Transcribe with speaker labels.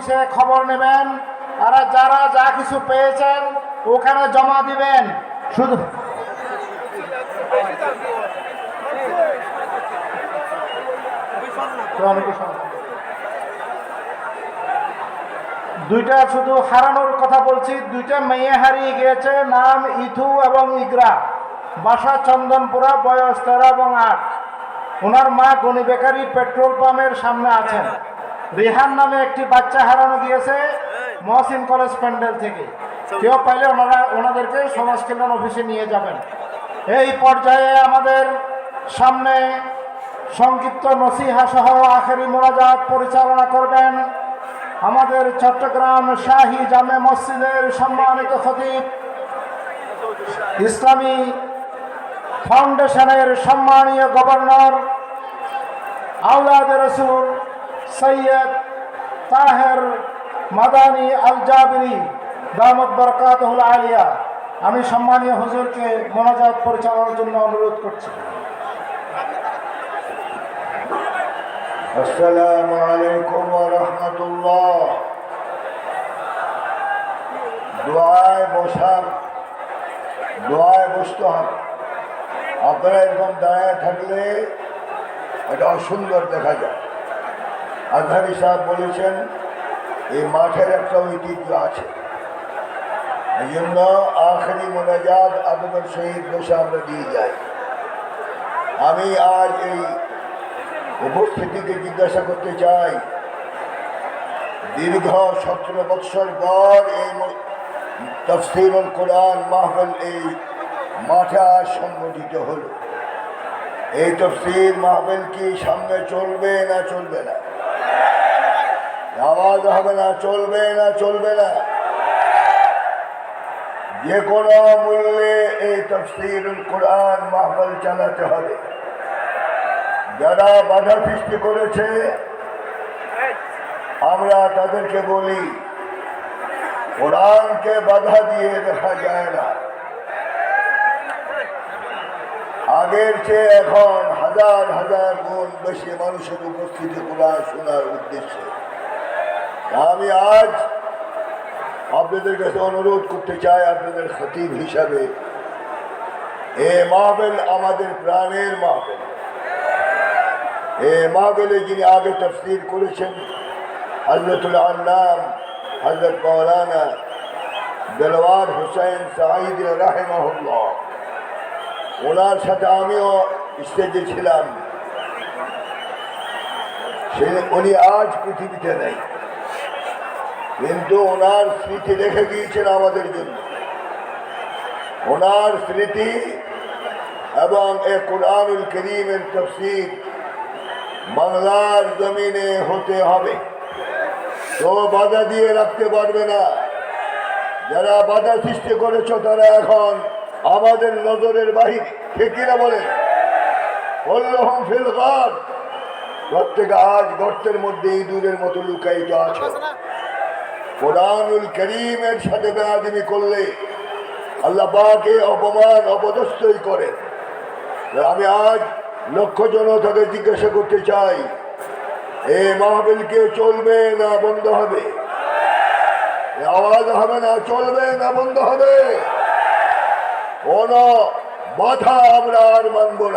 Speaker 1: অফিসে খবর নেবেন আর যারা যা কিছু পেয়েছেন, ওখানে জমা দিবেন। শুধু দুইটা শুধু হারানোর কথা বলছি, দুইটা মেয়ে হারিয়ে গিয়েছে, নাম ইথু এবং ইগরা। বাসা চন্দনপুরা, বয়স তেরো এবং আট। ওনার মা গনি বেকারি পেট্রোল পাম্পের সামনে আছেন। রেহান নামে একটি বাচ্চা হারানো গিয়েছে মহসিন কলেজ প্যান্ডেল থেকে। কেউ পাইলে ওনারা ওনাদেরকে সমাজ কল্যাণ অফিসে নিয়ে যাবেন। এই পর্যায়ে আমাদের সামনে সংক্ষিপ্ত নসিহা সহ আখেরি মোনাজাত পরিচালনা করবেন আমাদের চট্টগ্রাম শাহী জামে মসজিদের সম্মানিত খতিব। ইসলামী ফাউন্ডেশনের সম্মানীয় গভর্নর আউলাদ রসুল সৈয়দ তাহের মাদানী আল জাবিরি দামদ বরকাত আলিয়া। আমি সম্মানীয় হুজুরকে মোনাজাত পরিচালনার জন্য অনুরোধ করছি।
Speaker 2: আসসালামু আলাইকুম ওয়া রাহমাতুল্লাহ। দোয়ায় বসার, দোয়ায় বসতে হবে। আপনারা এরকম দাঁড়ায় থাকলে এটা অসুন্দর দেখা যায়। আজহারি সাহেব বলেছেন, এই মাঠের একটা ঐতিহ্য আছে। এই জন্য আখরি মোনাজাত আদমের সহিত বসে আমরা দিয়ে যাই। আমি আজ এই উপস্থিতিকে জিজ্ঞাসা করতে চাই, দীর্ঘ সতেরো বৎসর পর এই তফসিরুল কোরআন মাহফিল এই মাঠে সংগঠিত হল। এই তফসির মাহফিল কি সামনে চলবে না চলবে না? আওয়াজ হবে না, চলবে না চলবে না। যে কোনো মূল্যে এই তফসির কোরআন মাহফিল চালাতে হবে। যারা বাধা সৃষ্টি করেছে, আমরা তাদেরকে বলি, কোরআনকে বাধা দিয়ে দেখা যায় না। আগের চেয়ে এখন হাজার হাজার গুণ বেশি মানুষের উপস্থিতি কোরআন শোনার উদ্দেশ্যে। আমি আজ আপনাদের কাছে অনুরোধ করতে চাই আপনাদের খতিব হিসাবে। এ মাহবেল আমাদের প্রাণের মাহবেল এ মাহবেলে যিনি আগে তফসির করেছেন হজরতুল আল্লাম হজরত মৌলানা দেলওয়ার হুসাইন সাঈদ রাহেমাহুল্লাহ, ওনার সাথে আমিও স্টেজে ছিলাম। সে উনি আজ পৃথিবীতে নেই। কিন্তু ওনার স্মৃতি রেখে গিয়েছেন আমাদের জন্য। ওনার স্মৃতি এবং এ কোরআনুল করিমের তফসির বাংলার জমিনে হতে হবে। তো বাধা দিয়ে রাখতে পারবে না। যারা বাধা সৃষ্টি করেছ তারা এখন আমাদের নজরের বাহির। কিনা ফিল ঘর প্রত্যেকে আজ গর্তের মধ্যে ইঁদুরের মতো লুকায়িত আছে। কোরআনুল করিমের সাথে বেআদিমি করলে আল্লাহ পাকে অপমান, অপদস্থই করেন আমি আজ লক্ষ জনতাকে জিজ্ঞাসা করতে চাই এ মাহবিল কে চলবে না বন্ধ হবে? আওয়াজ হবে না, চলবে না, বন্ধ হবে? কোন বাধা আমরা আর মানব না।